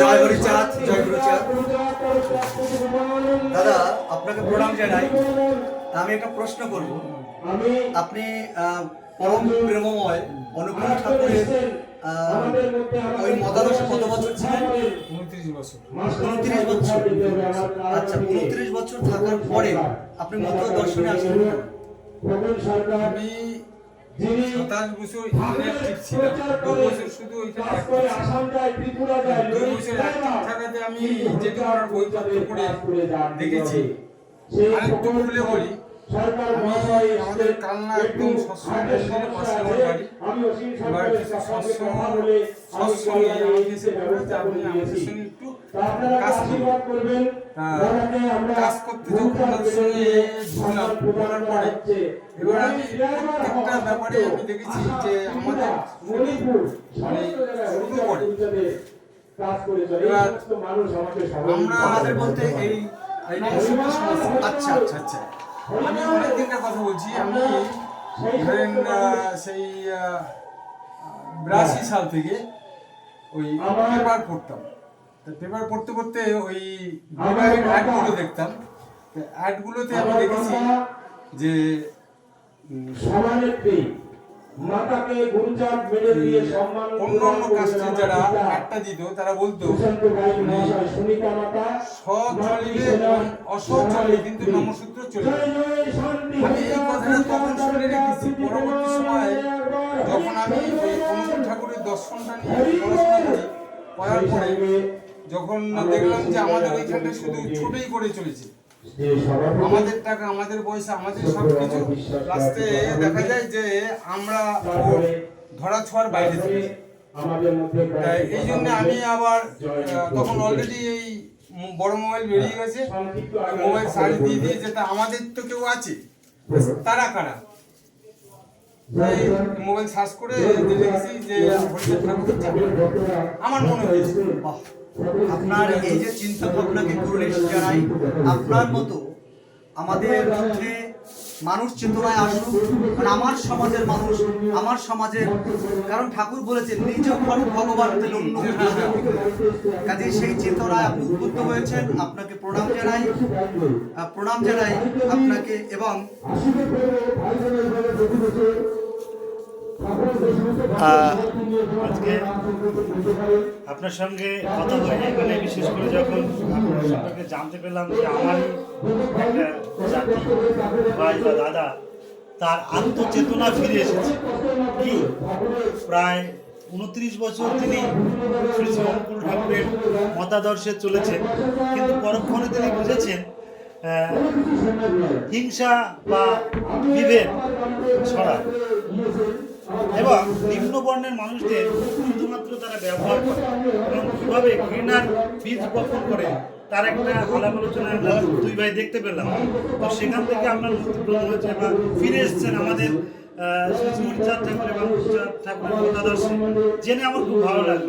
জয় হরিচাঁদ জয় হরিচাঁদ দাদা আপনাকে প্রণাম জানাই। আমি একটা প্রশ্ন করব। আপনি পরম প্রেমময় অনুকূল ঠাকুরের ওই মতাদর্শে কত বছর ছিলেন? উনত্রিশ বছর। উনত্রিশ বছর। আচ্ছা উনত্রিশ বছর থাকার পরে আপনি মত দর্শনে আসলেন আমি সাতাশ বছর ছিলাম দু বছর শুধু বছর অ্যাক্টিভ থাকাতে আমি যেটুকু আমার বইপত্র পড়ে দেখেছি। আরেকটু বলি আমি আমাদের কালনা একদম শস্য মন্দিরের পাশে আমার বাড়ি এবার কিছু শস্য শস্য আমাকে এসে আপনি আমাদের সঙ্গে কাজ করুন কাজ করতে যখন সঙ্গে ঢুকলাম ঢোকার পরে এবার আমি প্রত্যেকটা ব্যাপারে আমি দেখেছি যে আমাদের মানে শুরু করে। এবার আমরা আমাদের বলতে এই আচ্ছা আচ্ছা আচ্ছা। আমি অনেক দিনকার কথা বলছি। আমি ধরেন আহ, সেই বিরাশি সাল থেকে ওই পেপার পড়তাম। পেপার পড়তে পড়তে ওই অ্যাডগুলো দেখতাম। অ্যাডগুলোতে আমি দেখেছি যে মাতাকে গুরুচাঁদ মেরে দিয়ে সম্মান অন্য অন্য কাস্টের যারা একটা দিত তারা বলতো সুনিতা মাতা অসৎ চলিলে কিন্তু নমসূত্র চলিবে। আমি এই কথাটা তখন শুনে রেখেছি। পরবর্তী সময়ে যখন আমি ওই অনুকূল ঠাকুরের দর্শনটা নিয়ে পড়াশোনা করি করার পরে যখন দেখলাম যে আমাদের ওইখানটা শুধু ছোটই করে চলেছে। আমাদের টাকা আমাদের পয়সা আমাদের সব কিছু লাস্টে দেখা যায় যে আমরা ধরা ছোঁয়ার বাইরে চলেছি এই জন্য আমি আবার তখন অলরেডি এই বড় মোবাইল বেরিয়ে গেছে। মোবাইল সার্চ দিয়ে দিয়েছে। তা আমাদের তো কেউ আছে। তারা কারা? মোবাইল সার্চ করে দেখেছি যে। আমার মনে হয়েছে আপনার এই যে চিন্তা ভাবনাকে কুরলেশ জানাই আপনার মতো আমাদের মধ্যে মানুষ চেতনায় আসুক, কারণ আমার সমাজের মানুষ, আমার সমাজের, কারণ ঠাকুর বলেছেন, নিজ ঘর ভগবান। কাজে সেই চেতনায় আপনি উদ্বুদ্ধ হয়েছেন, আপনাকে প্রণাম জানাই প্রণাম জানাই আপনাকে এবং আজকে আপনার সঙ্গে কথা বলে এখানে বিশেষ করে যখন আপনার সম্পর্কে জানতে পেলাম যে আমারই একটা জাতি ভাই বা দাদা, তার আত্মচেতনা ফিরে এসেছে। কি? প্রায় উনত্রিশ বছর তিনি শ্রী শ্রী ঠাকুরের মতাদর্শে চলেছেন। কিন্তু পরক্ষণে তিনি বুঝেছেন হিংসা বা বিভেদ ছড়ায়। এবং নিম্ন বর্ণের মানুষদের শুধুমাত্র তারা ব্যবহার করে, এবং কীভাবে ঘৃণার বীজ বপন করে, তার একটা আলাপ আলোচনা আমরা দুই ভাই দেখতে পেলাম। তো সেখান থেকে আপনার মূর্তিগ্রহণ হয়েছে বা ফিরে এসেছেন আমাদের ঠাকুর এবং ঠাকুরের মতাদর্শে জেনে আমার খুব ভালো লাগল।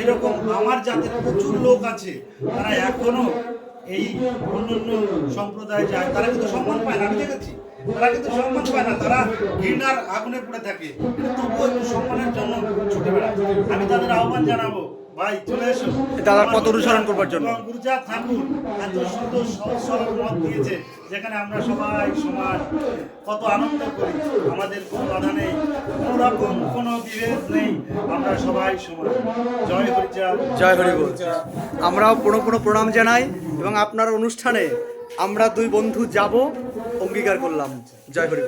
এরকম আমার জাতের প্রচুর লোক আছে, তারা এখনও এই অন্য অন্য সম্প্রদায় যায়। তারা কিন্তু সম্মান পায় না, আমি দেখেছি। তারা কিন্তু সম্মান পায় না তারা ঘৃণার আগুনে পড়ে থাকে। কিন্তু তবুও একটু সম্মানের জন্য ছুটে বেড়ায়। আমি তাদের আহ্বান জানাব। ভাই চলে এসো। দাদার পথ অনুসরণ করবার জন্য। গুরুচাঁদ ঠাকুর এত সুন্দর সহজ সরল মত দিয়েছে যেখানে আমরা সবাই সমান। কত আনন্দ করি। আমাদের কোনো বাধা নেই কোনো রকম কোনো বিভেদ নেই। আমরা সবাই সমান। জয় হরিচাঁদ। জয় হরি আমরাও পুরো পুরো প্রণাম জানাই এবং আপনার অনুষ্ঠানে আমরা দুই বন্ধু যাব। অঙ্গীকার করলাম। জয় হরি